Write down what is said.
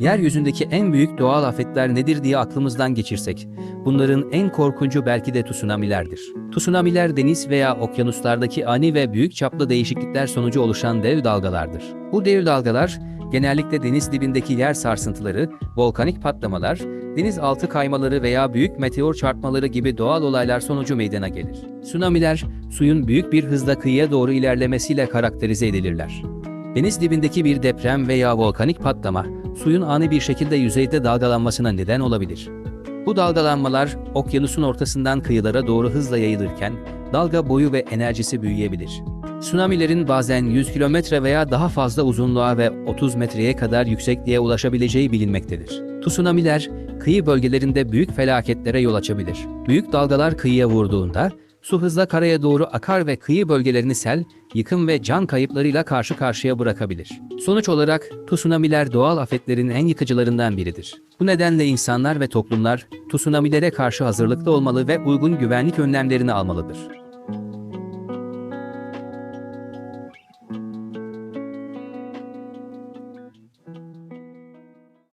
Yeryüzündeki en büyük doğal afetler nedir diye aklımızdan geçirsek, bunların en korkuncu belki de tsunamilerdir. Tsunamiler deniz veya okyanuslardaki ani ve büyük çaplı değişiklikler sonucu oluşan dev dalgalardır. Bu dev dalgalar genellikle deniz dibindeki yer sarsıntıları, volkanik patlamalar, denizaltı kaymaları veya büyük meteor çarpmaları gibi doğal olaylar sonucu meydana gelir. Tsunamiler, suyun büyük bir hızla kıyıya doğru ilerlemesiyle karakterize edilirler. Deniz dibindeki bir deprem veya volkanik patlama, suyun ani bir şekilde yüzeyde dalgalanmasına neden olabilir. Bu dalgalanmalar, okyanusun ortasından kıyılara doğru hızla yayılırken, dalga boyu ve enerjisi büyüyebilir. Tsunamilerin bazen 100 kilometre veya daha fazla uzunluğa ve 30 metreye kadar yüksekliğe ulaşabileceği bilinmektedir. Tsunamiler, kıyı bölgelerinde büyük felaketlere yol açabilir. Büyük dalgalar kıyıya vurduğunda, su hızla karaya doğru akar ve kıyı bölgelerini sel, yıkım ve can kayıplarıyla karşı karşıya bırakabilir. Sonuç olarak tsunamiler doğal afetlerin en yıkıcılarından biridir. Bu nedenle insanlar ve toplumlar tsunamilere karşı hazırlıklı olmalı ve uygun güvenlik önlemlerini almalıdır.